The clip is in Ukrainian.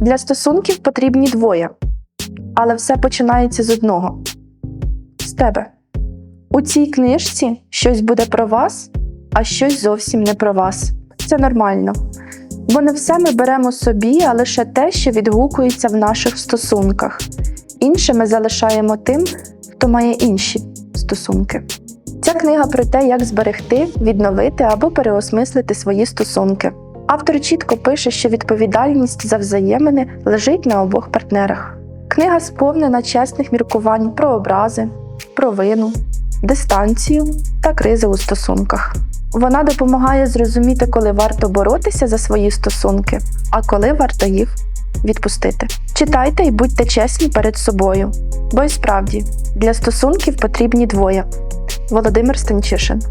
Для стосунків потрібні двоє, але все починається з одного з тебе. У цій книжці щось буде про вас, а щось зовсім не про вас. Це нормально. Бо не все ми беремо собі, а лише те, що відгукується в наших стосунках. Інше ми залишаємо тим, хто має інші стосунки. Ця книга про те, як зберегти, відновити або переосмислити свої стосунки. Автор чітко пише, що відповідальність за взаємини лежить на обох партнерах. Книга сповнена чесних міркувань про образи, провину, дистанцію та кризи у стосунках. Вона допомагає зрозуміти, коли варто боротися за свої стосунки, а коли варто їх відпустити. Читайте і будьте чесні перед собою, бо й справді для стосунків потрібні двоє. Володимир Станчишин